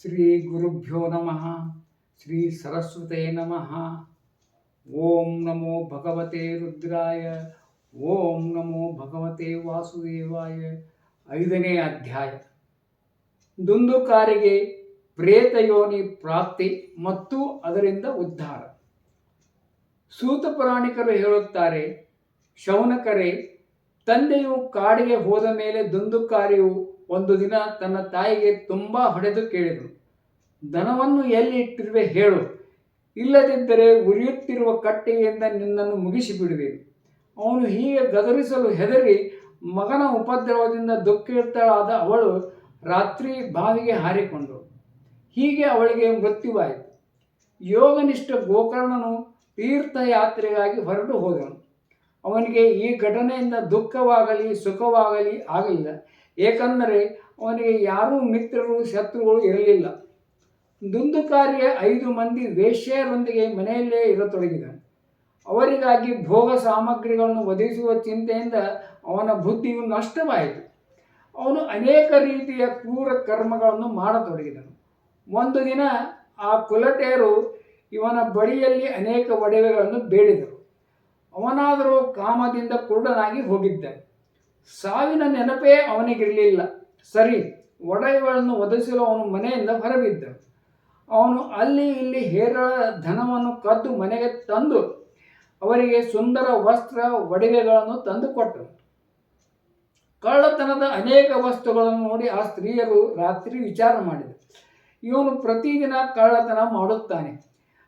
ಶ್ರೀ ಗುರುಭ್ಯೋ ನಮಃ, ಶ್ರೀ ಸರಸ್ವತೇ ನಮಃ. ಓಂ ನಮೋ ಭಗವತೆ ರುದ್ರಾಯ, ಓಂ ನಮೋ ಭಗವತೆ ವಾಸುದೇವಾಯ. ಐದನೇ ಅಧ್ಯಾಯ. ದುಂದುಕಾರಿಗೆ ಪ್ರೇತಯೋನಿ ಪ್ರಾಪ್ತಿ ಮತ್ತು ಅದರಿಂದ ಉದ್ಧಾರ. ಸೂತ ಪುರಾಣಿಕರು ಹೇಳುತ್ತಾರೆ, ಶೌನಕರೇ, ತಂದೆಯು ಕಾಡಿಗೆ ಹೋದ ಮೇಲೆ ದುಂದುಕಾರಿಯು ಒಂದು ದಿನ ತನ್ನ ತಾಯಿಗೆ ತುಂಬ ಹೊಡೆದು ಕೇಳಿದನು ದನವನ್ನು ಎಲ್ಲಿ ಇಟ್ಟಿರುವೆ ಹೇಳು. ಇಲ್ಲದಿದ್ದರೆ ಉರಿಯುತ್ತಿರುವ ಕಟ್ಟೆಯಿಂದ ನಿನ್ನನ್ನು ಮುಗಿಸಿಬಿಡುವೆನು. ಅವನು ಹೀಗೆ ಗದರಿಸಲು ಹೆದರಿ ಮಗನ ಉಪದ್ರವದಿಂದ ದುಃಖಿತಳಾದ ಅವಳು ರಾತ್ರಿ ಬಾವಿಗೆ ಹಾರಿಕೊಂಡಳು ಹೀಗೆ ಅವಳಿಗೆ ಮೃತ್ಯುವಾಯಿತು. ಯೋಗನಿಷ್ಠ ಗೋಕರ್ಣನು ತೀರ್ಥಯಾತ್ರೆಗಾಗಿ ಹೊರಟು ಹೋದನು. ಅವನಿಗೆ ಈ ಘಟನೆಯಿಂದ ದುಃಖವಾಗಲಿ ಸುಖವಾಗಲಿ ಆಗಲಿಲ್ಲ. ಏಕೆಂದರೆ ಅವನಿಗೆ ಯಾರೂ ಮಿತ್ರರು ಶತ್ರುಗಳು ಇರಲಿಲ್ಲ. ದುಂದುಕಾರಿಯ ಐದು ಮಂದಿ ವೇಶ್ಯರೊಂದಿಗೆ ಮನೆಯಲ್ಲೇ ಇರತೊಡಗಿದನು. ಅವರಿಗಾಗಿ ಭೋಗ ಸಾಮಗ್ರಿಗಳನ್ನು ಒದಗಿಸುವ ಚಿಂತೆಯಿಂದ ಅವನ ಬುದ್ಧಿಯು ನಷ್ಟವಾಯಿತು. ಅವನು ಅನೇಕ ರೀತಿಯ ಕ್ರೂರ ಕರ್ಮಗಳನ್ನು ಮಾಡತೊಡಗಿದನು. ಒಂದು ದಿನ ಆ ಕುಲಟೆಯರು ಇವನ ಬಳಿಯಲ್ಲಿ ಅನೇಕ ಒಡವೆಗಳನ್ನು ಬೇಡಿದರು. ಅವನಾದರೂ ಕಾಮದಿಂದ ಕುರುಡನಾಗಿ ಹೋಗಿದ್ದನು. ಸಾವಿನ ನೆನಪೇ ಅವನಿಗಿರಲಿಲ್ಲ. ಸರಿ ಒಡೆಯವಳನ್ನು ಒದಗಿಸಲು ಅವನು ಮನೆಯಿಂದ ಹೊರಬಿದ್ದ. ಅವನು ಅಲ್ಲಿ ಇಲ್ಲಿ ಹೇರಳ ಧನವನ್ನು ಕದ್ದು ಮನೆಗೆ ತಂದು ಅವರಿಗೆ ಸುಂದರ ವಸ್ತ್ರ ಒಡವೆಗಳನ್ನು ತಂದು ಕೊಟ್ಟನು ಕಳ್ಳತನದ ಅನೇಕ ವಸ್ತುಗಳನ್ನು ನೋಡಿ ಆ ಸ್ತ್ರೀಯರು ರಾತ್ರಿ ವಿಚಾರ ಮಾಡಿದರು. ಇವನು ಪ್ರತಿದಿನ ಕಳ್ಳತನ ಮಾಡುತ್ತಾನೆ.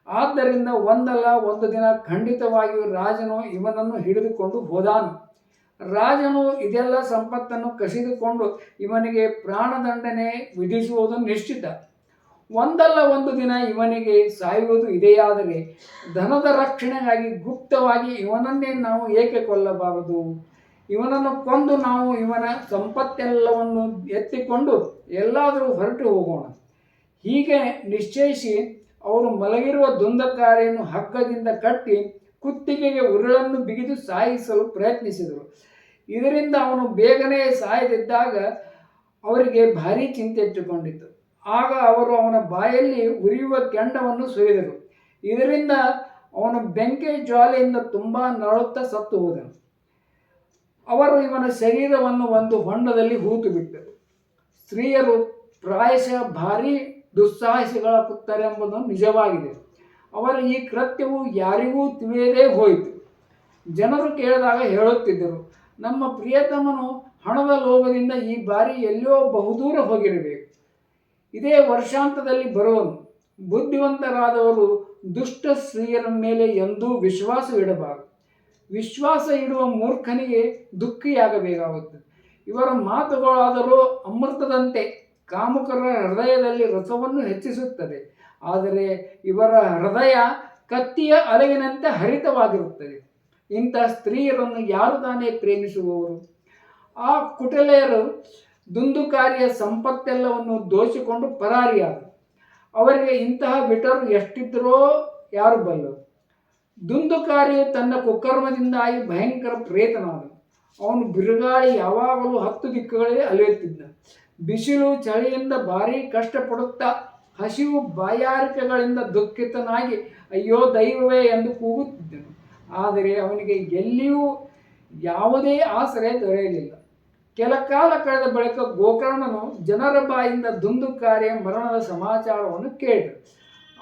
ಆದ್ದರಿಂದ ಒಂದಲ್ಲ ಒಂದು ದಿನ ಖಂಡಿತವಾಗಿಯೂ ರಾಜನು ಇವನನ್ನು ಹಿಡಿದುಕೊಂಡು ಹೋದಾನು. ರಾಜನು ಇದೆಲ್ಲ ಸಂಪತ್ತನ್ನು ಕಸಿದುಕೊಂಡು ಇವನಿಗೆ ಪ್ರಾಣದಂಡನೆ ವಿಧಿಸುವುದು ನಿಶ್ಚಿತ. ಒಂದಲ್ಲ ಒಂದು ದಿನ ಇವನಿಗೆ ಸಾಯುವುದು ಇದೆಯಾದರೆ ಧನದ ರಕ್ಷಣೆಗಾಗಿ ಗುಪ್ತವಾಗಿ ಇವನನ್ನೇ ನಾವು ಏಕೆ ಕೊಲ್ಲಬಾರದು? ಇವನನ್ನು ಕೊಂದು ನಾವು ಇವನ ಸಂಪತ್ತೆಲ್ಲವನ್ನು ಎತ್ತಿಕೊಂಡು ಎಲ್ಲಾದರೂ ಹೊರಟು ಹೋಗೋಣ. ಹೀಗೆ ನಿಶ್ಚಯಿಸಿ ಅವರು ಮಲಗಿರುವ ದುಂದಕಾರಿಯನ್ನು ಹಗ್ಗದಿಂದ ಕಟ್ಟಿ ಕುತ್ತಿಗೆಗೆ ಉರುಳನ್ನು ಬಿಗಿದು ಸಾಯಿಸಲು ಪ್ರಯತ್ನಿಸಿದರು. ಇದರಿಂದ ಅವನು ಬೇಗನೆ ಸಾಯದಿದ್ದಾಗ ಅವರಿಗೆ ಭಾರಿ ಚಿಂತೆ ಇಟ್ಟುಕೊಂಡಿತು ಆಗ ಅವರು ಅವನ ಬಾಯಲ್ಲಿ ಉರಿಯುವ ಕೆಂಡವನ್ನು ಸುರಿದರು. ಇದರಿಂದ ಅವನು ಬೆಂಕಿ ಜ್ವಾಲೆಯಿಂದ ತುಂಬ ನರಳುತ್ತಾ ಸತ್ತು ಹೋದನು. ಅವರು ಇವನ ಶರೀರವನ್ನು ಒಂದು ಹೊಂಡದಲ್ಲಿ ಹೂತು ಬಿಟ್ಟರು ಸ್ತ್ರೀಯರು ಪ್ರಾಯಶಃ ಭಾರಿ ದುಸ್ಸಾಹಸಿಗಳಾಗುತ್ತಾರೆಂಬುದು ನಿಜವಾಗಿದೆ. ಅವರ ಈ ಕೃತ್ಯವು ಯಾರಿಗೂ ತಿಳಿಯದೇ ಹೋಯಿತು. ಜನರು ಕೇಳಿದಾಗ ಹೇಳುತ್ತಿದ್ದರು ನಮ್ಮ ಪ್ರಿಯತಮನು ಹಣದ ಲೋಭದಿಂದ ಈ ಬಾರಿ ಎಲ್ಲೋ ಬಹುದೂರ ಹೋಗಿರಬೇಕು. ಇದೇ ವರ್ಷಾಂತದಲ್ಲಿ ಬರುವನು. ಬುದ್ಧಿವಂತರಾದವರು ದುಷ್ಟ ಸ್ತ್ರೀಯರ ಮೇಲೆ ಎಂದೂ ವಿಶ್ವಾಸವಿಡಬಾರದು ವಿಶ್ವಾಸ ಇಡುವ ಮೂರ್ಖನಿಗೆ ದುಃಖಿಯಾಗಬೇಕಾಗುತ್ತದೆ. ಇವರ ಮಾತುಗಳಾದರೂ ಅಮೃತದಂತೆ ಕಾಮುಕರ ಹೃದಯದಲ್ಲಿ ರಸವನ್ನು ಹೆಚ್ಚಿಸುತ್ತದೆ. ಆದರೆ ಇವರ ಹೃದಯ ಕತ್ತಿಯ ಅಲಗಿನಂತೆ ಹರಿತವಾಗಿರುತ್ತದೆ. ಇಂಥ ಸ್ತ್ರೀಯರನ್ನು ಯಾರು ತಾನೇ ಪ್ರೇಮಿಸುವವರು? ಆ ಕುಟಲೆಯರು ದುಂದುಕಾರಿಯ ಸಂಪತ್ತೆಲ್ಲವನ್ನು ದೋಚಿಕೊಂಡು ಪರಾರಿಯಾದರು. ಅವರಿಗೆ ಇಂತಹ ಬಿಟರು ಎಷ್ಟಿದ್ದರೋ ಯಾರು ಬಲ್ಲರು ದುಂದುಕಾರಿಯು ತನ್ನ ಕುಕರ್ಮದಿಂದಾಗಿ ಭಯಂಕರ ಪ್ರೇತನಾದ ಅವನು ಬಿರುಗಾಳಿ ಯಾವಾಗಲೂ ಹತ್ತು ದಿಕ್ಕುಗಳಲ್ಲಿ ಅಲೆಯುತ್ತಿದ್ದ. ಬಿಸಿಲು ಚಳಿಯಿಂದ ಭಾರಿ ಕಷ್ಟಪಡುತ್ತಾ ಹಸಿವು ಬಾಯಾರಿಕೆಗಳಿಂದ ದುಃಖಿತನಾಗಿ, ಅಯ್ಯೋ ದೈವವೇ ಎಂದು ಕೂಗುತ್ತಿದ್ದನು. ಆದರೆ ಅವನಿಗೆ ಎಲ್ಲಿಯೂ ಯಾವುದೇ ಆಸರೆ ದೊರೆಯಲಿಲ್ಲ. ಕೆಲ ಕಾಲ ಕಳೆದ ಬಳಿಕ ಗೋಕರ್ಣನು ಜನರ ಬಾಯಿಂದ ದುಂದುಕಾರಿಯ ಮರಣದ ಸಮಾಚಾರವನ್ನು ಕೇಳಿದ.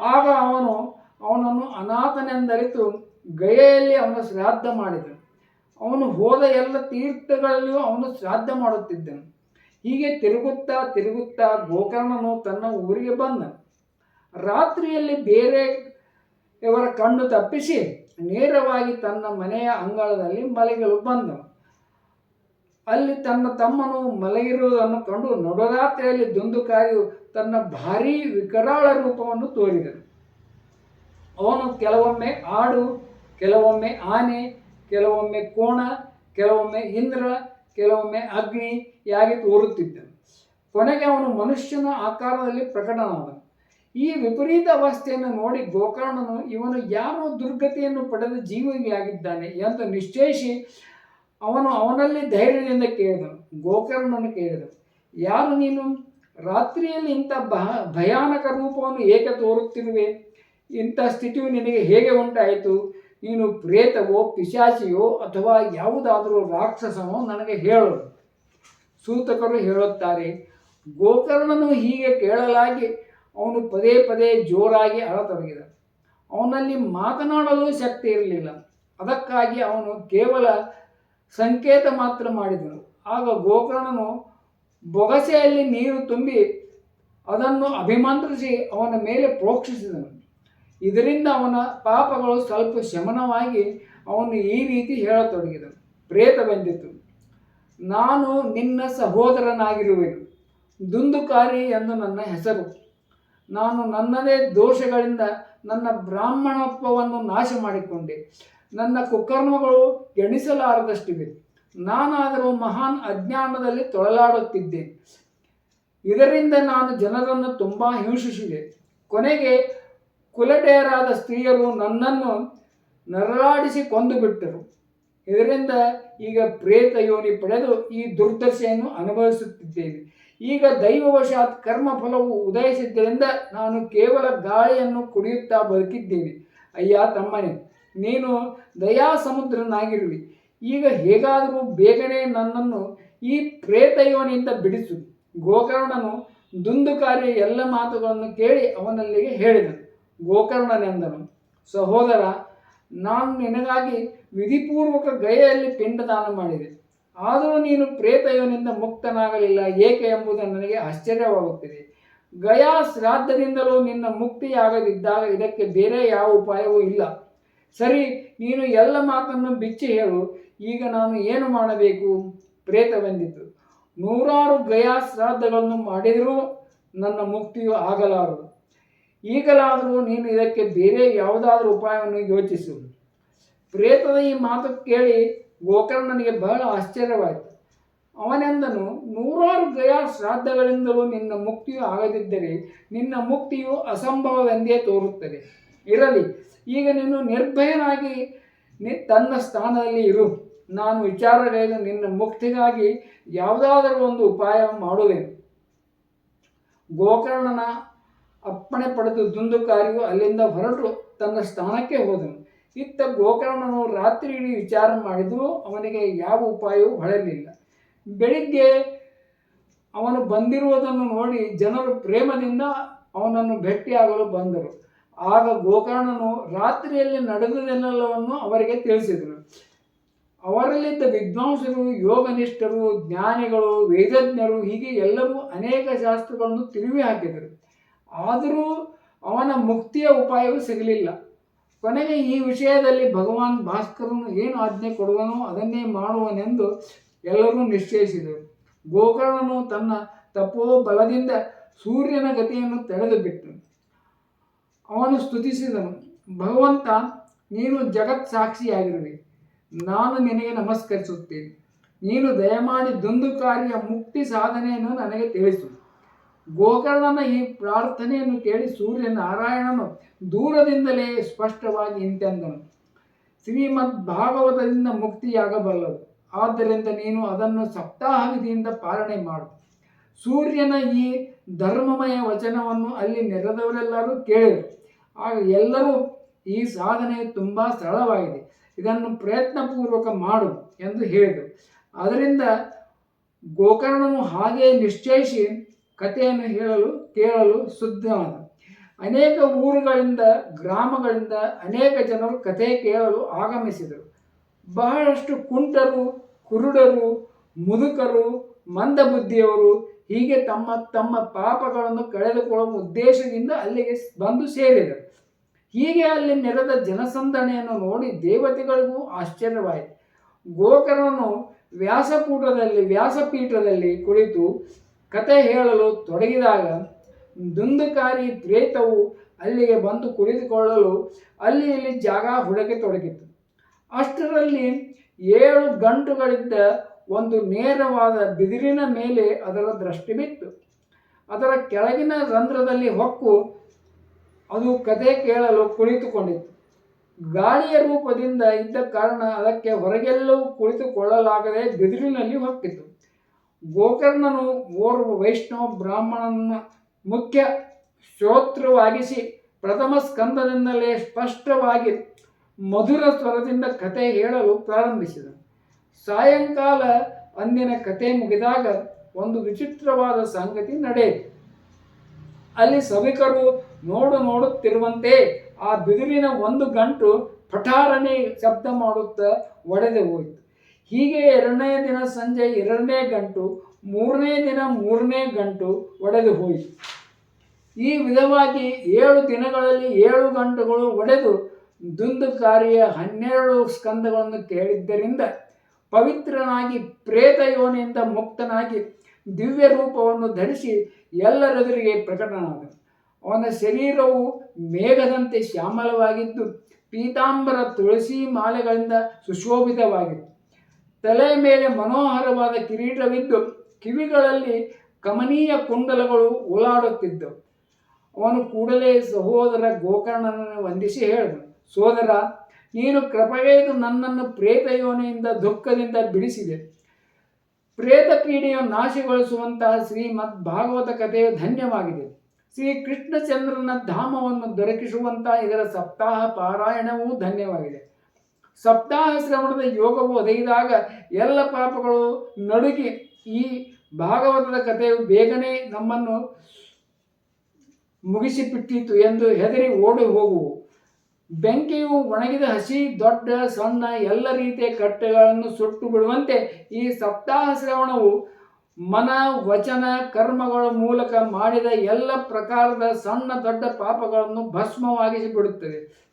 ಆಗ ಅವನು ಅವನನ್ನು ಅನಾಥನೆಂದರಿತು, ಗಯೆಯಲ್ಲಿ ಅವನು ಶ್ರಾದ್ದ ಮಾಡಿದನು. ಅವನು ಹೋದ ಎಲ್ಲ ತೀರ್ಥಗಳಲ್ಲಿಯೂ ಅವನು ಶ್ರಾದ್ದ ಮಾಡುತ್ತಿದ್ದನು. ಹೀಗೆ ತಿರುಗುತ್ತಾ ತಿರುಗುತ್ತಾ ಗೋಕರ್ಣನು ತನ್ನ ಊರಿಗೆ ಬಂದನು. ರಾತ್ರಿಯಲ್ಲಿ ಬೇರೆ ಇವರ ಕಣ್ಣು ತಪ್ಪಿಸಿ ನೇರವಾಗಿ ತನ್ನ ಮನೆಯ ಅಂಗಳದಲ್ಲಿ ಮಲಗಲು ಬಂದನು ಅಲ್ಲಿ ತನ್ನ ತಮ್ಮನು ಮಲಗಿರುವುದನ್ನು ಕಂಡು ನಡುರಾತ್ರಿಯಲ್ಲಿ ದುಂದುಕಾರಿಯು ತನ್ನ ಭಾರೀ ವಿಕರಾಳ ರೂಪವನ್ನು ತೋರಿದನು. ಅವನು ಕೆಲವೊಮ್ಮೆ ಆಡು, ಕೆಲವೊಮ್ಮೆ ಆನೆ, ಕೆಲವೊಮ್ಮೆ ಕೋಣ, ಕೆಲವೊಮ್ಮೆ ಇಂದ್ರ, ಕೆಲವೊಮ್ಮೆ ಅಗ್ನಿಯಾಗಿ ತೋರುತ್ತಿದ್ದನು. ಕೊನೆಗೆ ಅವನು ಮನುಷ್ಯನ ಆಕಾರದಲ್ಲಿ ಪ್ರಕಟನಾದನು. ಈ ವಿಪರೀತ ಅವಸ್ಥೆಯನ್ನು ನೋಡಿ ಗೋಕರ್ಣನು ಇವನು ಯಾರು ದುರ್ಗತಿಯನ್ನು ಪಡೆದ ಜೀವಿಯಾಗಿದ್ದಾನೆ ಎಂದು ನಿಶ್ಚಯಿಸಿ ಅವನು ಅವನಲ್ಲಿ ಧೈರ್ಯದಿಂದ ಕೇಳಿದನು. ಗೋಕರ್ಣನು ಕೇಳಿದನು, ಯಾರು ನೀನು? ರಾತ್ರಿಯಲ್ಲಿ ಇಂಥ ಭಯಾನಕ ರೂಪವನ್ನು ಏಕೆ ತೋರುತ್ತಿರುವೆ? ಇಂಥ ಸ್ಥಿತಿಯು ನಿನಗೆ ಹೇಗೆ ಉಂಟಾಯಿತು? ನೀನು ಪ್ರೇತವೋ, ಪಿಶಾಚಿಯೋ ಅಥವಾ ಯಾವುದಾದರೂ ರಾಕ್ಷಸನೋ ನನಗೆ ಹೇಳು. ಸೂತಕರು ಹೇಳುತ್ತಾರೆ, ಗೋಕರ್ಣನು ಹೀಗೆ ಕೇಳಲಾಗಿ ಅವನು ಪದೇ ಪದೇ ಜೋರಾಗಿ ಅಳತೊಡಗಿದ ಅವನಲ್ಲಿ ಮಾತನಾಡಲು ಶಕ್ತಿ ಇರಲಿಲ್ಲ. ಅದಕ್ಕಾಗಿ ಅವನು ಕೇವಲ ಸಂಕೇತ ಮಾತ್ರ ಮಾಡಿದನು. ಆಗ ಗೋಕರ್ಣನು ಬೊಗಸೆಯಲ್ಲಿ ನೀರು ತುಂಬಿ ಅದನ್ನು ಅಭಿಮಂತ್ರಿಸಿ ಅವನ ಮೇಲೆ ಪ್ರೋಕ್ಷಿಸಿದನು. ಇದರಿಂದ ಅವನ ಪಾಪಗಳು ಸ್ವಲ್ಪ ಶಮನವಾಗಿ ಅವನು ಈ ರೀತಿ ಹೇಳತೊಡಗಿದನು. ಪ್ರೇತ ಬಂದಿತು. ನಾನು ನಿನ್ನ ಸಹೋದರನಾಗಿರುವೆನು. ದುಂದುಕಾರಿ ಎಂದು ನನ್ನ ಹೆಸರು. ನಾನು ನನ್ನದೇ ದೋಷಗಳಿಂದ ನನ್ನ ಬ್ರಾಹ್ಮಣತ್ವವನ್ನು ನಾಶ ಮಾಡಿಕೊಂಡೆ. ನನ್ನ ಕುಕರ್ಮಗಳು ಎಣಿಸಲಾರದಷ್ಟಿವೆ. ನಾನಾದರೂ ಮಹಾನ್ ಅಜ್ಞಾನದಲ್ಲಿ ತೊಳಲಾಡುತ್ತಿದ್ದೇನೆ ಇದರಿಂದ ನಾನು ಜನರನ್ನು ತುಂಬ ಹಿಂಸಿಸಿದೆ. ಕೊನೆಗೆ ಕುಲಟೆಯರಾದ ಸ್ತ್ರೀಯರು ನನ್ನನ್ನು ನರಳಾಡಿಸಿ ಕೊಂದು ಬಿಟ್ಟರು ಇದರಿಂದ ಈಗ ಪ್ರೇತ ಯೋನಿ ಪಡೆದು ಈ ದುರ್ದಶೆಯನ್ನು ಅನುಭವಿಸುತ್ತಿದ್ದೇನೆ ಈಗ ದೈವವಶಾತ್ ಕರ್ಮಫಲವು ಉದಯಿಸಿದ್ದರಿಂದ ನಾನು ಕೇವಲ ಗಾಳಿಯನ್ನು ಕುಡಿಯುತ್ತಾ ಬದುಕಿದ್ದೇನೆ. ಅಯ್ಯ ತಮ್ಮನೇ, ನೀನು ದಯಾ ಸಮುದ್ರನಾಗಿರುವಿ ಈಗ ಹೇಗಾದರೂ ಬೇಗನೆ ನನ್ನನ್ನು ಈ ಪ್ರೇತಯೋನಿಂದ ಬಿಡಿಸು. ಗೋಕರ್ಣನು ದುಂದುಕಾರಿಯ ಎಲ್ಲ ಮಾತುಗಳನ್ನು ಕೇಳಿ ಅವನಲ್ಲಿಗೆ ಹೇಳಿದನು. ಗೋಕರ್ಣನೆಂದನು ಸಹೋದರ, ನಾನು ನಿನಗಾಗಿ ವಿಧಿಪೂರ್ವಕ ಗಯೆಯಲ್ಲಿ ಪಿಂಡದಾನ ಮಾಡಿದೆ. ಆದರೂ ನೀನು ಪ್ರೇತಯೋನಿಂದ ಮುಕ್ತನಾಗಲಿಲ್ಲ ಏಕೆ ಎಂಬುದು ನನಗೆ ಆಶ್ಚರ್ಯವಾಗುತ್ತಿದೆ. ಗಯಾ ಶ್ರಾದ್ದದಿಂದಲೂ ನಿನ್ನ ಮುಕ್ತಿಯಾಗದಿದ್ದಾಗ ಇದಕ್ಕೆ ಬೇರೆ ಯಾವ ಉಪಾಯವೂ ಇಲ್ಲ. ಸರಿ, ನೀನು ಎಲ್ಲ ಮಾತನ್ನು ಬಿಚ್ಚಿ ಹೇಳು. ಈಗ ನಾನು ಏನು ಮಾಡಬೇಕು? ಪ್ರೇತ ಬಂದಿತು ನೂರಾರು ಗಯಾ ಶ್ರಾದ್ದಗಳನ್ನು ಮಾಡಿದರೂ ನನ್ನ ಮುಕ್ತಿಯು ಆಗಲಾರದು. ಈಗಲಾದರೂ ನೀನು ಇದಕ್ಕೆ ಬೇರೆ ಯಾವುದಾದ್ರೂ ಉಪಾಯವನ್ನು ಯೋಚಿಸು. ಪ್ರೇತದ ಈ ಮಾತು ಕೇಳಿ ಗೋಕರ್ಣನಿಗೆ ಬಹಳ ಆಶ್ಚರ್ಯವಾಯಿತು. ಅವನೆಂದನು, ನೂರಾರು ಗಯಾ ಶ್ರಾದ್ದಗಳಿಂದಲೂ ನಿನ್ನ ಮುಕ್ತಿಯು ಆಗದಿದ್ದರೆ ನಿನ್ನ ಮುಕ್ತಿಯು ಅಸಂಭವವೆಂದೇ ತೋರುತ್ತದೆ. ಇರಲಿ, ಈಗ ನೀನು ನಿರ್ಭಯನಾಗಿ ನಿ, ತನ್ನ ಸ್ಥಾನದಲ್ಲಿ ಇರು. ನಾನು ವಿಚಾರಗೈದು ನಿನ್ನ ಮುಕ್ತಿಗಾಗಿ ಯಾವುದಾದರೂ ಒಂದು ಉಪಾಯ ಮಾಡುವೆನು. ಗೋಕರ್ಣನ ಅಪ್ಪಣೆ ಪಡೆದು ದುಂದುಕಾರಿಯು ಅಲ್ಲಿಂದ ಹೊರಟು ತನ್ನ ಸ್ಥಾನಕ್ಕೆ ಹೋದನು. ಇತ್ತ ಗೋಕರ್ಣನು ರಾತ್ರಿ ಇಡೀ ವಿಚಾರ ಮಾಡಿದರೂ, ಅವನಿಗೆ ಯಾವ ಉಪಾಯವೂ ಹೊಳೆಯಲಿಲ್ಲ ಬೆಳಿಗ್ಗೆ ಅವನು ಬಂದಿರುವುದನ್ನು ನೋಡಿ ಜನರು ಪ್ರೇಮದಿಂದ ಅವನನ್ನು ಭೇಟಿಯಾಗಲು ಬಂದರು. ಆಗ ಗೋಕರ್ಣನು ರಾತ್ರಿಯಲ್ಲಿ ನಡೆದುದೆಲ್ಲವನ್ನು ಅವರಿಗೆ ತಿಳಿಸಿದರು ಅವರಲ್ಲಿದ್ದ ವಿದ್ವಾಂಸರು, ಯೋಗನಿಷ್ಠರು, ಜ್ಞಾನಿಗಳು, ವೇದಜ್ಞರು, ಹೀಗೆ ಎಲ್ಲರೂ ಅನೇಕ ಶಾಸ್ತ್ರಗಳನ್ನು ತಿರುವಿ ಹಾಕಿದರು. ಆದರೂ ಅವನ ಮುಕ್ತಿಯ ಉಪಾಯವು ಸಿಗಲಿಲ್ಲ. ಕೊನೆಗೆ ಈ ವಿಷಯದಲ್ಲಿ ಭಗವಾನ್ ಭಾಸ್ಕರನು ಏನು ಆಜ್ಞೆ ಕೊಡುವನೋ ಅದನ್ನೇ ಮಾಡುವನೆಂದು ಎಲ್ಲರೂ ನಿಶ್ಚಯಿಸಿದರು. ಗೋಕರ್ಣನು ತನ್ನ ತಪೋ ಬಲದಿಂದ ಸೂರ್ಯನ ಗತಿಯನ್ನು ತಡೆದು ಬಿಟ್ಟನು. ಅವನು ಸ್ತುತಿಸಿದನು, ಭಗವಂತ, ನೀನು ಜಗತ್ ಸಾಕ್ಷಿಯಾಗಿರುವೆ. ನಾನು ನಿನಗೆ ನಮಸ್ಕರಿಸುತ್ತೇನೆ. ನೀನು ದಯಮಾಡಿ ದುಂದುಕಾರಿಯ ಮುಕ್ತಿ ಸಾಧನೆಯನ್ನು ನನಗೆ ತಿಳಿಸು. ಗೋಕರ್ಣನ ಈ ಪ್ರಾರ್ಥನೆಯನ್ನು ಕೇಳಿ ಸೂರ್ಯ ನಾರಾಯಣನು ದೂರದಿಂದಲೇ ಸ್ಪಷ್ಟವಾಗಿ ಇಂತೆಂದನು. ಶ್ರೀಮದ್ ಭಾಗವತದಿಂದ ಮುಕ್ತಿಯಾಗಬಲ್ಲದು. ಆದ್ದರಿಂದ ನೀನು ಅದನ್ನು ಸಪ್ತಾಹವಿಧಿಯಿಂದ ಪಾಲನೆ ಮಾಡು. ಸೂರ್ಯನ ಈ ಧರ್ಮಮಯ ವಚನವನ್ನು ಅಲ್ಲಿ ನೆರೆದವರೆಲ್ಲರೂ ಕೇಳಿದರು. ಆಗ ಎಲ್ಲರೂ ಈ ಸಾಧನೆ ತುಂಬ ಸರಳವಾಗಿದೆ. ಇದನ್ನು ಪ್ರಯತ್ನಪೂರ್ವಕ ಮಾಡು ಎಂದು ಹೇಳಿದರು. ಅದರಿಂದ ಗೋಕರ್ಣನು ಹಾಗೆ ನಿಶ್ಚಯಿಸಿ ಕಥೆಯನ್ನು ಹೇಳಲು, ಕೇಳಲು ಶುದ್ಧವಾದ ಅನೇಕ ಊರುಗಳಿಂದ, ಗ್ರಾಮಗಳಿಂದ ಅನೇಕ ಜನರು ಕಥೆ ಕೇಳಲು ಆಗಮಿಸಿದರು. ಬಹಳಷ್ಟು ಕುಂಟರು, ಕುರುಡರು, ಮುದುಕರು, ಮಂದಬುದ್ಧಿಯವರು ಹೀಗೆ ತಮ್ಮ ತಮ್ಮ ಪಾಪಗಳನ್ನು ಕಳೆದುಕೊಳ್ಳುವ ಉದ್ದೇಶದಿಂದ ಅಲ್ಲಿಗೆ ಬಂದು ಸೇರಿದರು. ಹೀಗೆ ಅಲ್ಲಿ ನೆರೆದ ಜನಸಂದಣಿಯನ್ನು ನೋಡಿ ದೇವತೆಗಳಿಗೂ ಆಶ್ಚರ್ಯವಾಯಿತು. ಗೋಕರ್ಣನು ವ್ಯಾಸಕೂಟದಲ್ಲಿ, ವ್ಯಾಸಪೀಠದಲ್ಲಿ ಕುಳಿತು ಕತೆ ಹೇಳಲು ತೊಡಗಿದಾಗ ದುಂದುಕಾರಿ ಪ್ರೇತವು ಅಲ್ಲಿಗೆ ಬಂದು ಕುಳಿತುಕೊಳ್ಳಲು ಅಲ್ಲಿ ಇಲ್ಲಿ ಜಾಗ ಹುಡುಕಿ ತೊಡಗಿತು. ಅಷ್ಟರಲ್ಲಿ ಏಳು ಗಂಟುಗಳಿದ್ದ ಒಂದು ನೇರವಾದ ಬಿದಿರಿನ ಮೇಲೆ ಅದರ ದೃಷ್ಟಿ ಬಿತ್ತು. ಅದರ ಕೆಳಗಿನ ರಂಧ್ರದಲ್ಲಿ ಹೊಕ್ಕು ಅದು ಕತೆ ಕೇಳಲು ಕುಳಿತುಕೊಂಡಿತ್ತು. ಗಾಳಿಯ ರೂಪದಿಂದ ಇದ್ದ ಕಾರಣ ಅದಕ್ಕೆ ಹೊರಗೆಲ್ಲವೂ ಕುಳಿತುಕೊಳ್ಳಲಾಗದೆ ಬಿದಿರಿನಲ್ಲಿ ಹೊಕ್ಕಿತು. ಗೋಕರ್ಣನು ಓರ್ವ ವೈಷ್ಣವ ಬ್ರಾಹ್ಮಣನ ಮುಖ್ಯ ಶ್ರೋತ್ರವಾಗಿಸಿ ಪ್ರಥಮ ಸ್ಕಂದದಿಂದಲೇ ಸ್ಪಷ್ಟವಾಗಿ ಮಧುರ ಸ್ವರದಿಂದ ಕತೆ ಹೇಳಲು ಪ್ರಾರಂಭಿಸಿದನು. ಸಾಯಂಕಾಲ ಅಂದಿನ ಕತೆ ಮುಗಿದಾಗ ಒಂದು ವಿಚಿತ್ರವಾದ ಸಂಗತಿ ನಡೆಯಿತು ಅಲ್ಲಿ ಸಭಿಕರು ನೋಡು ನೋಡುತ್ತಿರುವಂತೆ ಆ ಬಿದಿರಿನ ಒಂದು ಗಂಟು ಪಠಾರನೆ ಶಬ್ದ ಮಾಡುತ್ತಾ ಒಡೆದು ಹೋಯಿತು. ಹೀಗೆ ಎರಡನೇ ದಿನ ಸಂಜೆ ಎರಡನೇ ಗಂಟು, ಮೂರನೇ ದಿನ ಮೂರನೇ ಗಂಟು ಒಡೆದು ಹೋಯಿತು. ಈ ವಿಧವಾಗಿ ಏಳು ದಿನಗಳಲ್ಲಿ ಏಳು ಗಂಟುಗಳು ಒಡೆದು ದುಂದುಕಾರಿಯ ಹನ್ನೆರಡು ಸ್ಕಂದಗಳನ್ನು ಕೇಳಿದ್ದರಿಂದ ಪವಿತ್ರನಾಗಿ ಪ್ರೇತ ಯೋನಿಯಿಂದ ಮುಕ್ತನಾಗಿ ದಿವ್ಯ ರೂಪವನ್ನು ಧರಿಸಿ ಎಲ್ಲರೆದುರಿಗೆ ಪ್ರಕಟನಾದ ಅವನ ಶರೀರವು ಮೇಘದಂತೆ ಶ್ಯಾಮಲವಾಗಿದ್ದು, ಪೀತಾಂಬರ ತುಳಸಿ ಮಾಲೆಗಳಿಂದ ಸುಶೋಭಿತವಾಗಿತ್ತು. ತಲೆಯ ಮೇಲೆ ಮನೋಹರವಾದ ಕಿರೀಟವಿದ್ದು ಕಿವಿಗಳಲ್ಲಿ ಕಮನೀಯ ಕುಂಡಲಗಳು ಓಲಾಡುತ್ತಿದ್ದವು. ಅವನು ಕೂಡಲೇ ಸಹೋದರ ಗೋಕರ್ಣನನ್ನು ವಂದಿಸಿ ಹೇಳಿದನು, ಸೋದರ, ನೀನು ಕೃಪಗೈದು ನನ್ನನ್ನು ಪ್ರೇತ ಯೋನೆಯಿಂದ ದುಃಖದಿಂದ ಬಿಡಿಸಿದೆ. ಪ್ರೇತ ಕ್ರೀಡೆಯು ನಾಶಗೊಳಿಸುವಂತಹ ಶ್ರೀಮದ್ ಭಾಗವತ ಕಥೆಯು ಧನ್ಯವಾಗಿದೆ. ಶ್ರೀ ಕೃಷ್ಣಚಂದ್ರನ ಧಾಮವನ್ನು ದೊರಕಿಸುವಂತಹ ಇದರ ಸಪ್ತಾಹ ಪಾರಾಯಣವೂ ಧನ್ಯವಾಗಿದೆ. ಸಪ್ತಾಹ ಶ್ರವಣದ ಯೋಗವು ಒದಗಿದಾಗ ಎಲ್ಲ ಪಾಪಗಳು ನಡುಗಿ ಈ ಭಾಗವತದ ಕಥೆಯು ಬೇಗನೆ ನಮ್ಮನ್ನು ಮುಗಿಸಿಬಿಟ್ಟಿತು ಎಂದು ಹೆದರಿ ಓಡಿ ಹೋಗುವು. ಬೆಂಕಿಯು ಒಣಗಿದ ಹಸಿ, ದೊಡ್ಡ, ಸಣ್ಣ ಎಲ್ಲ ರೀತಿಯ ಕಟ್ಟೆಗಳನ್ನು ಸುಟ್ಟು ಬಿಡುವಂತೆ ಈ ಸಪ್ತಾಹ ಶ್ರವಣವು ಮನ, ವಚನ, ಕರ್ಮಗಳ ಮೂಲಕ ಮಾಡಿದ ಎಲ್ಲ ಪ್ರಕಾರದ ಸಣ್ಣ ದೊಡ್ಡ ಪಾಪಗಳನ್ನು ಭಸ್ಮವಾಗಿಸಿ ಬಿಡುತ್ತದೆ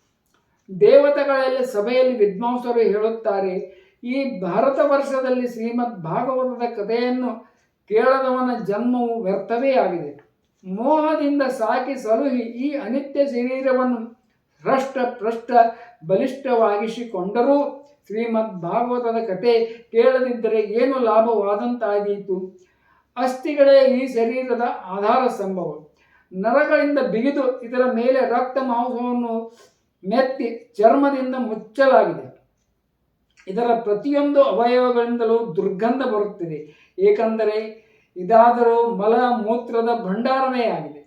ದೇವತೆಗಳಲ್ಲಿ ಸಭೆಯಲ್ಲಿ ವಿದ್ವಾಂಸರು ಹೇಳುತ್ತಾರೆ, ಈ ಭಾರತ ವರ್ಷದಲ್ಲಿ ಶ್ರೀಮದ್ ಭಾಗವತದ ಕಥೆಯನ್ನು ಕೇಳದವನ ಜನ್ಮವು ವ್ಯರ್ಥವೇ ಆಗಿದೆ. ಮೋಹದಿಂದ ಸಾಕಿ ಸಲುಹಿ ಈ ಅನಿತ್ಯ ಶರೀರವನ್ನು ಹೃಷ್ಟ ಪೃಷ್ಟ ಬಲಿಷ್ಠವಾಗಿಸಿಕೊಂಡರೂ ಶ್ರೀಮದ್ ಭಾಗವತದ ಕತೆ ಕೇಳದಿದ್ದರೆ ಏನು ಲಾಭವಾದಂತಾದೀತು? ಅಸ್ಥಿಗಳೇ ಈ ಶರೀರದ ಆಧಾರ ಸಂಭವ ನರಗಳಿಂದ ಬಿಗಿದು ಇದರ ಮೇಲೆ ರಕ್ತ ಮಾಂಸವನ್ನು ಮೆತ್ತಿ ಚರ್ಮದಿಂದ ಮುಚ್ಚಲಾಗಿದೆ. ಇದರ ಪ್ರತಿಯೊಂದು ಅವಯವಗಳಿಂದಲೂ ದುರ್ಗಂಧ ಬರುತ್ತಿದೆ. ಏಕೆಂದರೆ ಇದಾದರೂ ಮಲ ಮೂತ್ರದ ಭಂಡಾರವೇ ಆಗಿದೆ.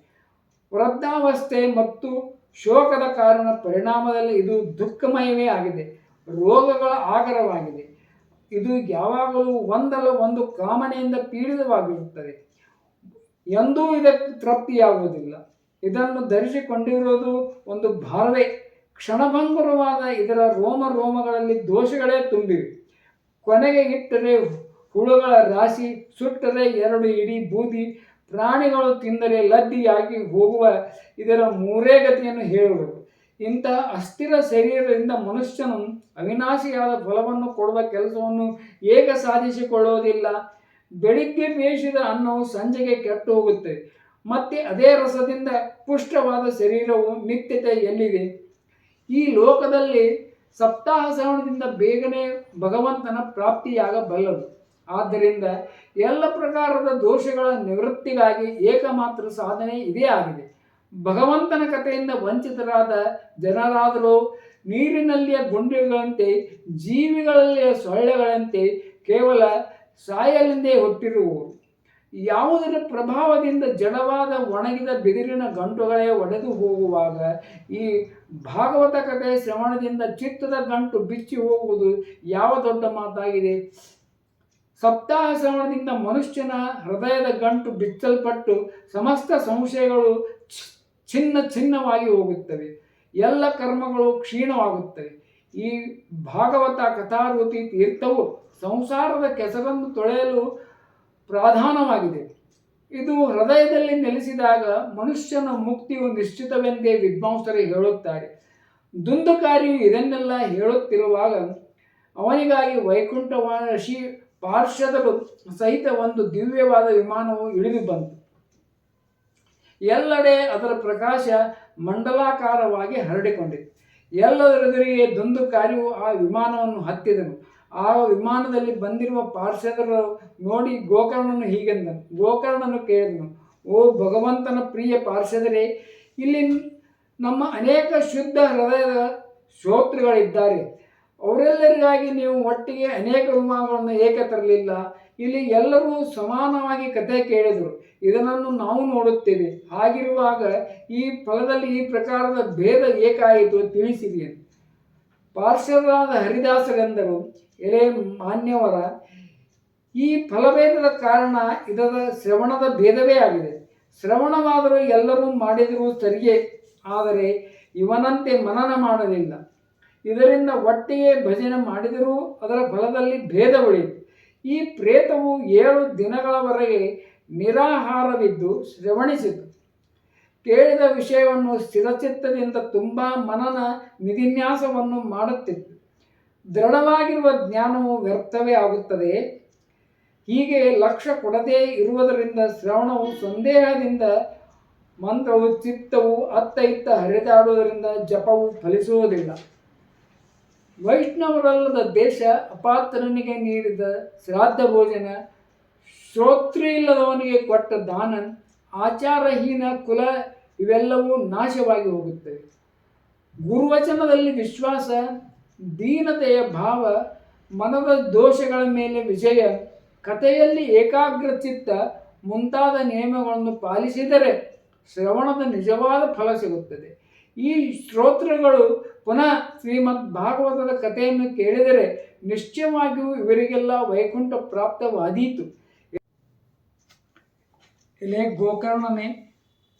ವೃದ್ಧಾವಸ್ಥೆ ಮತ್ತು ಶೋಕದ ಕಾರಣ ಪರಿಣಾಮದಲ್ಲಿ ಇದು ದುಃಖಮಯವೇ ಆಗಿದೆ. ರೋಗಗಳ ಆಗರವಾಗಿದೆ. ಇದು ಯಾವಾಗಲೂ ಒಂದಲ್ಲ ಒಂದು ಕಾಮನೆಯಿಂದ ಪೀಡಿತವಾಗಿರುತ್ತದೆ. ಎಂದೂ ಇದಕ್ಕೆ ತೃಪ್ತಿಯಾಗುವುದಿಲ್ಲ. ಇದನ್ನು ಧರಿಸಿಕೊಂಡಿರುವುದು ಒಂದು ಭಾರವೇ. ಕ್ಷಣಭಂಗುರವಾದ ಇದರ ರೋಮ ರೋಮಗಳಲ್ಲಿ ದೋಷಗಳೇ ತುಂಬಿವೆ. ಕೊನೆಗೆ ಇಟ್ಟರೆ ಹುಳುಗಳ ರಾಶಿ, ಸುಟ್ಟರೆ ಎರಡು ಇಡೀ ಬೂದಿ, ಪ್ರಾಣಿಗಳು ತಿಂದರೆ ಲದ್ದಿಯಾಗಿ ಹೋಗುವ ಇದರ ಮೂರೇ ಗತಿಯನ್ನು ಹೇಳುವರು ಇಂತಹ ಅಸ್ಥಿರ ಶರೀರದಿಂದ ಮನುಷ್ಯನು ಅವಿನಾಶಿಯಾದ ಫಲವನ್ನು ಕೊಡುವ ಕೆಲಸವನ್ನು ಏಕ ಸಾಧಿಸಿಕೊಳ್ಳುವುದಿಲ್ಲ. ಬೆಳಿಗ್ಗೆ ಬೇಯಿಸಿದ ಅನ್ನವು ಸಂಜೆಗೆ ಕೆಟ್ಟು ಹೋಗುತ್ತೆ ಮತ್ತೆ ಅದೇ ರಸದಿಂದ ಪುಷ್ಟವಾದ ಶರೀರವು ನಿತ್ಯತೆ ಎಲ್ಲಿದೆ? ಈ ಲೋಕದಲ್ಲಿ ಸಪ್ತಾಹ ಶ್ರವಣದಿಂದ ಬೇಗನೆ ಭಗವಂತನ ಪ್ರಾಪ್ತಿಯಾಗಬಲ್ಲದು. ಆದ್ದರಿಂದ ಎಲ್ಲ ಪ್ರಕಾರದ ದೋಷಗಳ ನಿವೃತ್ತಿಗಾಗಿ ಏಕಮಾತ್ರ ಸಾಧನೆ ಇದೇ ಆಗಿದೆ. ಭಗವಂತನ ಕಥೆಯಿಂದ ವಂಚಿತರಾದ ಜನರಾದರೂ ನೀರಿನಲ್ಲಿಯ ಗುಂಡಿಗಳಂತೆ ಜೀವಿಗಳಲ್ಲಿಯ ಸೊಳ್ಳೆಗಳಂತೆ ಕೇವಲ ಸಾಯಲಿಂದೇ ಹುಟ್ಟಿರುವರು ಯಾವುದರ ಪ್ರಭಾವದಿಂದ ಜಡವಾದ ಒಣಗಿದ ಬಿದಿರಿನ ಗಂಟುಗಳೇ ಒಡೆದು ಹೋಗುವಾಗ ಈ ಭಾಗವತ ಕಥೆ ಶ್ರವಣದಿಂದ ಚಿತ್ತದ ಗಂಟು ಬಿಚ್ಚಿ ಹೋಗುವುದು ಯಾವ ದೊಡ್ಡ ಮಾತಾಗಿದೆ? ಸಪ್ತಾಹ ಶ್ರವಣದಿಂದ ಮನುಷ್ಯನ ಹೃದಯದ ಗಂಟು ಬಿಚ್ಚಲ್ಪಟ್ಟು ಸಮಸ್ತ ಸಂಶಯಗಳು ಛಿನ್ನ ಛಿನ್ನವಾಗಿ ಹೋಗುತ್ತವೆ. ಎಲ್ಲ ಕರ್ಮಗಳು ಕ್ಷೀಣವಾಗುತ್ತವೆ. ಈ ಭಾಗವತ ಕಥಾರೂಪಿ ತೀರ್ಥವು ಸಂಸಾರದ ಕೆಸರನ್ನು ತೊಳೆಯಲು ಪ್ರಧಾನವಾಗಿದೆ. ಇದು ಹೃದಯದಲ್ಲಿ ನೆಲೆಸಿದಾಗ ಮನುಷ್ಯನ ಮುಕ್ತಿಯು ನಿಶ್ಚಿತವೆಂದೇ ವಿದ್ವಾಂಸರು ಹೇಳುತ್ತಾರೆ. ದುಂದುಕಾರಿಯು ಇದನ್ನೆಲ್ಲ ಹೇಳುತ್ತಿರುವಾಗ ಅವನಿಗಾಗಿ ವೈಕುಂಠವಾಶಿ ಪಾರ್ಶ್ವದರು ಸಹಿತ ಒಂದು ದಿವ್ಯವಾದ ವಿಮಾನವು ಇಳಿದು ಬಂತು. ಎಲ್ಲೆಡೆ ಅದರ ಪ್ರಕಾಶ ಮಂಡಲಾಕಾರವಾಗಿ ಹರಡಿಕೊಂಡಿತು ಎಲ್ಲದರೆದುರಿಗೆ ದುಂದುಕಾರಿಯು ಆ ವಿಮಾನವನ್ನು ಹತ್ತಿದನು. ಆ ವಿಮಾನದಲ್ಲಿ ಬಂದಿರುವ ಪಾರ್ಷದರು ನೋಡಿ ಗೋಕರ್ಣನು ಹೀಗೆಂದನು ಗೋಕರ್ಣನು ಕೇಳಿದನು, ಓ ಭಗವಂತನ ಪ್ರಿಯ ಪಾರ್ಷದರೇ, ಇಲ್ಲಿ ನಮ್ಮ ಅನೇಕ ಶುದ್ಧ ಹೃದಯದ ಶ್ರೋತೃಗಳಿದ್ದಾರೆ. ಅವರೆಲ್ಲರಿಗಾಗಿ ನೀವು ಒಟ್ಟಿಗೆ ಅನೇಕ ವಿಮಾನಗಳನ್ನು ಏಕೆ ತರಲಿಲ್ಲ? ಇಲ್ಲಿ ಎಲ್ಲರೂ ಸಮಾನವಾಗಿ ಕಥೆ ಕೇಳಿದರು. ಇದನ್ನು ನಾವು ನೋಡುತ್ತೇವೆ. ಹಾಗಿರುವಾಗ ಈ ಫಲದಲ್ಲಿ ಈ ಪ್ರಕಾರದ ಭೇದ ಏಕಾಯಿತು ತಿಳಿಸಿರಿ. ಎಂದು. ಹರಿದಾಸ ಗಂಧರು ಎಲೆ ಮಾನ್ಯವರ ಈ ಫಲಭೇದದ ಕಾರಣ ಇದರ ಶ್ರವಣದ ಭೇದವೇ ಆಗಿದೆ. ಶ್ರವಣವಾದರೂ ಎಲ್ಲರೂ ಮಾಡಿದರೂ ಸರಿಯೇ, ಆದರೆ ಇವನಂತೆ ಮನನ ಮಾಡಲಿಲ್ಲ. ಇದರಿಂದ ಒಟ್ಟಿಗೆ ಭಜನೆ ಮಾಡಿದರೂ ಅದರ ಫಲದಲ್ಲಿ ಭೇದ ಉಳಿಯಿತು ಈ ಪ್ರೇತವು ಏಳು ದಿನಗಳವರೆಗೆ ನಿರಾಹಾರವಿದ್ದು ಶ್ರವಣಿಸಿತು. ಕೇಳಿದ ವಿಷಯವನ್ನು ಸ್ಥಿರಚಿತ್ತದಿಂದ ತುಂಬ ಮನನ ನಿಧಿನ್ಯಾಸವನ್ನು ಮಾಡುತ್ತಿತ್ತು. ದೃಢವಾಗಿರುವ ಜ್ಞಾನವು ವ್ಯರ್ಥವೇ ಆಗುತ್ತದೆ. ಹೀಗೆ ಲಕ್ಷ್ಯ ಕೊಡದೇ ಇರುವುದರಿಂದ ಶ್ರವಣವು ಸಂದೇಹದಿಂದ, ಮಂತ್ರವು ಚಿತ್ತವು ಅತ್ತ ಇತ್ತ ಹರಿದಾಡುವುದರಿಂದ ಜಪವು ಫಲಿಸುವುದಿಲ್ಲ. ವೈಷ್ಣವರಲ್ಲದ ದೇಶ ಅಪಾತ್ರನಿಗೆ ನೀಡಿದ ಶ್ರಾದ್ದ ಭೋಜನ ಶ್ರೋತೃ ಇಲ್ಲದವನಿಗೆ ಕೊಟ್ಟ ದಾನ ಆಚಾರಹೀನ ಕುಲ ಇವೆಲ್ಲವೂ ನಾಶವಾಗಿ ಹೋಗುತ್ತವೆ ಗುರುವಚನದಲ್ಲಿ ವಿಶ್ವಾಸ, ದೀನತೆಯ ಭಾವ, ಮನದ ದೋಷಗಳ ಮೇಲೆ ವಿಜಯ, ಕಥೆಯಲ್ಲಿ ಏಕಾಗ್ರ ಚಿತ್ತ ಮುಂತಾದ ನಿಯಮಗಳನ್ನು ಪಾಲಿಸಿದರೆ ಶ್ರವಣದ ನಿಜವಾದ ಫಲ ಸಿಗುತ್ತದೆ. ಈ ಶ್ರೋತೃಗಳು ಪುನಃ ಶ್ರೀಮದ್ ಭಾಗವತದ ಕಥೆಯನ್ನು ಕೇಳಿದರೆ ನಿಶ್ಚಯವಾಗಿಯೂ ಇವರಿಗೆಲ್ಲ ವೈಕುಂಠ ಪ್ರಾಪ್ತವಾದೀತು. ಎಲೆ ಗೋಕರ್ಣನೇ,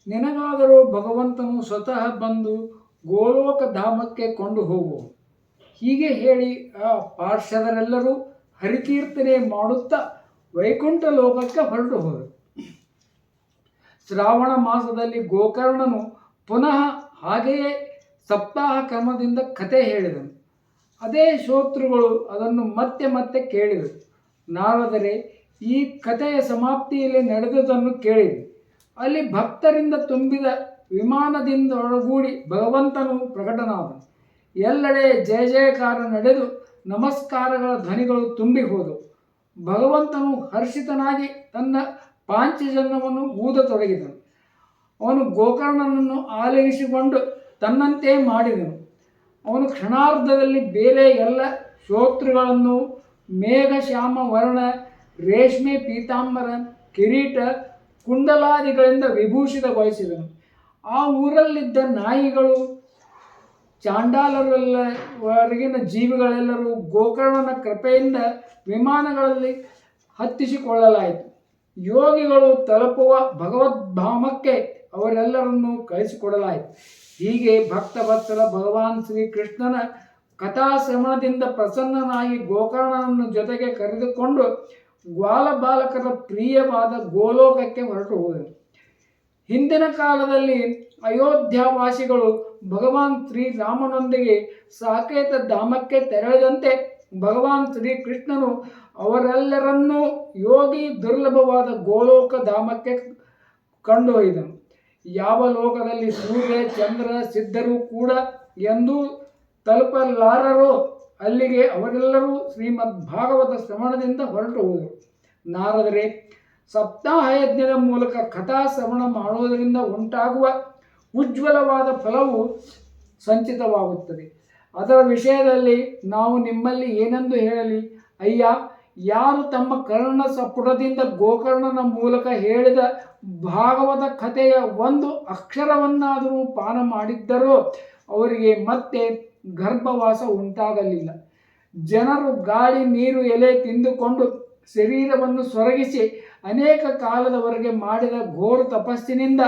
ನಿನಗಾದರೂ ಭಗವಂತನು ಸ್ವತಃ ಬಂದು ಗೋಲೋಕ ಧಾಮಕ್ಕೆ ಕೊಂಡು ಹೋಗು. ಹೀಗೆ ಹೇಳಿ ಆ ಪಾರ್ಶ್ವದರೆಲ್ಲರೂ ಹರಿಕೀರ್ತನೆ ಮಾಡುತ್ತಾ ವೈಕುಂಠ ಲೋಕಕ್ಕೆ ಹೊರಟು ಹೋದರು. ಶ್ರಾವಣ ಮಾಸದಲ್ಲಿ ಗೋಕರ್ಣನು ಪುನಃ ಹಾಗೆಯೇ ಸಪ್ತಾಹ ಕ್ರಮದಿಂದ ಕತೆ ಹೇಳಿದನು. ಅದೇ ಶೋತೃಗಳು ಅದನ್ನು ಮತ್ತೆ ಮತ್ತೆ ಕೇಳಿದರು. ನಾರದರೆ ಈ ಕಥೆಯ ಸಮಾಪ್ತಿಯಲ್ಲಿ ನಡೆದುದನ್ನು ಕೇಳಿದೆ ಅಲ್ಲಿ ಭಕ್ತರಿಂದ ತುಂಬಿದ ವಿಮಾನದಿಂದ ಒಳಗೂಡಿ ಭಗವಂತನು ಪ್ರಕಟನಾದನು. ಎಲ್ಲೆಡೆ ಜಯ ಜಯಕಾರ ನಡೆದು ನಮಸ್ಕಾರಗಳ ಧ್ವನಿಗಳು ತುಂಬಿ ಹೋದವು. ಭಗವಂತನು ಹರ್ಷಿತನಾಗಿ ತನ್ನ ಪಾಂಚಜನ್ಯವನ್ನು ಊದತೊಡಗಿದನು. ಅವನು ಗೋಕರ್ಣನನ್ನು ಆಲಿಸಿಕೊಂಡು ತನ್ನಂತೆ ಮಾಡಿದನು. ಅವನು ಕ್ಷಣಾರ್ಧದಲ್ಲಿ ಬೇರೆ ಎಲ್ಲ ಶ್ರೋತೃಗಳನ್ನು ಮೇಘಶ್ಯಾಮ ವರ್ಣ ರೇಷ್ಮೆ ಪೀತಾಂಬರ ಕಿರೀಟ ಕುಂಡಲಾದಿಗಳಿಂದ ವಿಭೂಷಿತಗೊಳಿಸಿದನು. ಆ ಊರಲ್ಲಿದ್ದ ನಾಯಿಗಳು ಚಾಂಡಾಲರೆಲ್ಲ ಹೊರಗಿನ ಜೀವಿಗಳೆಲ್ಲರೂ ಗೋಕರ್ಣನ ಕೃಪೆಯಿಂದ ವಿಮಾನಗಳಲ್ಲಿ ಹತ್ತಿಸಿಕೊಳ್ಳಲಾಯಿತು. ಯೋಗಿಗಳು ತಲುಪುವ ಭಗವದ್ಧಾಮಕ್ಕೆ ಅವರೆಲ್ಲರನ್ನೂ ಕಳಿಸಿಕೊಡಲಾಯಿತು. ಹೀಗೆ ಭಕ್ತವತ್ಸಲ ಭಗವಾನ್ ಶ್ರೀಕೃಷ್ಣನ ಕಥಾಶ್ರವಣದಿಂದ ಪ್ರಸನ್ನನಾಗಿ ಗೋಕರ್ಣನನ್ನು ಜೊತೆಗೆ ಕರೆದುಕೊಂಡು ಗ್ವಾಲ ಬಾಲಕರ ಪ್ರಿಯವಾದ ಗೋಲೋಕಕ್ಕೆ ಹೊರಟು ಹೋದರು ಹಿಂದಿನ ಕಾಲದಲ್ಲಿ ಅಯೋಧ್ಯಾವಾಸಿಗಳು ಭಗವಾನ್ ಶ್ರೀರಾಮನೊಂದಿಗೆ ಸಾಕೇತ ಧಾಮಕ್ಕೆ ತೆರಳದಂತೆ ಭಗವಾನ್ ಶ್ರೀಕೃಷ್ಣನು ಅವರೆಲ್ಲರನ್ನೂ ಯೋಗಿ ದುರ್ಲಭವಾದ ಗೋಲೋಕ ಧಾಮಕ್ಕೆ ಕಂಡೊಯ್ದನು ಯಾವ ಲೋಕದಲ್ಲಿ ಸೂರ್ಯ, ಚಂದ್ರ, ಸಿದ್ಧರು ಕೂಡ ಎಂದೂ ತಲುಪಲಾರರೋ ಅಲ್ಲಿಗೆ ಅವರೆಲ್ಲರೂ ಶ್ರೀಮದ್ ಭಾಗವತ ಶ್ರವಣದಿಂದ ಹೊರಟು ಹೋದರು. ನಾರದರೆ ಸಪ್ತಾಹ ಯಜ್ಞದ ಮೂಲಕ ಕಥಾ ಶ್ರವಣ ಮಾಡುವುದರಿಂದ ಉಂಟಾಗುವ ಉಜ್ವಲವಾದ ಫಲವು ಸಂಚಿತವಾಗುತ್ತದೆ. ಅದರ ವಿಷಯದಲ್ಲಿ ನಾವು ನಿಮ್ಮಲ್ಲಿ ಏನೆಂದು ಹೇಳಲಿ? ಅಯ್ಯ, ಯಾರು ತಮ್ಮ ಕರ್ಣ ಸಪುಟದಿಂದ ಗೋಕರ್ಣನ ಮೂಲಕ ಹೇಳಿದ ಭಾಗವತ ಕಥೆಯ ಒಂದು ಅಕ್ಷರವನ್ನಾದರೂ ಪಾನ ಮಾಡಿದ್ದರೋ, ಅವರಿಗೆ ಮತ್ತೆ ಗರ್ಭವಾಸ ಉಂಟಾಗಲಿಲ್ಲ. ಜನರು ಗಾಳಿ, ನೀರು, ಎಲೆ ತಿಂದುಕೊಂಡು ಶರೀರವನ್ನು ಸೊರಗಿಸಿ ಅನೇಕ ಕಾಲದವರೆಗೆ ಮಾಡಿದ ಘೋರ ತಪಸ್ಸಿನಿಂದ,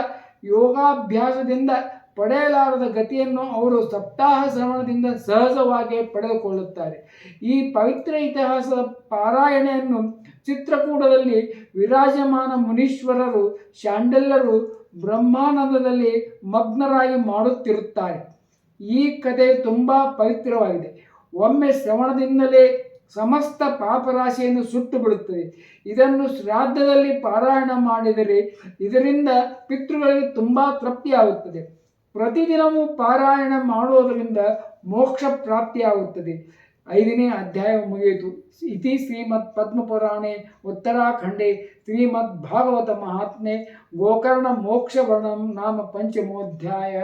ಯೋಗಾಭ್ಯಾಸದಿಂದ ಪಡೆಯಲಾರದ ಗತಿಯನ್ನು ಅವರು ಸಪ್ತಾಹ ಶ್ರವಣದಿಂದ ಸಹಜವಾಗಿ ಪಡೆದುಕೊಳ್ಳುತ್ತಾರೆ. ಈ ಪವಿತ್ರ ಇತಿಹಾಸದ ಪಾರಾಯಣೆಯನ್ನು ಚಿತ್ರಕೂಟದಲ್ಲಿ ವಿರಾಜಮಾನ ಮುನೀಶ್ವರರು ಶಾಂಡಲ್ಲರು ಬ್ರಹ್ಮಾನಂದದಲ್ಲಿ ಮಗ್ನರಾಗಿ ಮಾಡುತ್ತಿರುತ್ತಾರೆ. ಈ ಕಥೆ ತುಂಬ ಪವಿತ್ರವಾಗಿದೆ. ಒಮ್ಮೆ ಶ್ರವಣದಿಂದಲೇ ಸಮಸ್ತ ಪಾಪರಾಶಿಯನ್ನು ಸುಟ್ಟು ಬಿಡುತ್ತದೆ. ಇದನ್ನು ಶ್ರಾದ್ದದಲ್ಲಿ ಪಾರಾಯಣ ಮಾಡಿದರೆ ಇದರಿಂದ ಪಿತೃಗಳಿಗೆ ತುಂಬ ತೃಪ್ತಿಯಾಗುತ್ತದೆ. ಪ್ರತಿದಿನವೂ ಪಾರಾಯಣ ಮಾಡುವುದರಿಂದ ಮೋಕ್ಷ ಪ್ರಾಪ್ತಿಯಾಗುತ್ತದೆ. ಐದನೇ ಅಧ್ಯಾಯ ಮುಗಿಯಿತು. ಇತಿ ಶ್ರೀಮದ್ ಪದ್ಮಪುರಾಣೆ ಉತ್ತರಾಖಂಡೆ ಶ್ರೀಮದ್ ಭಾಗವತ ಮಹಾತ್ಮೆ ಗೋಕರ್ಣ ಮೋಕ್ಷ ವರ್ಣಂ ನಾಮ ಪಂಚಮೋಧ್ಯಾಯ.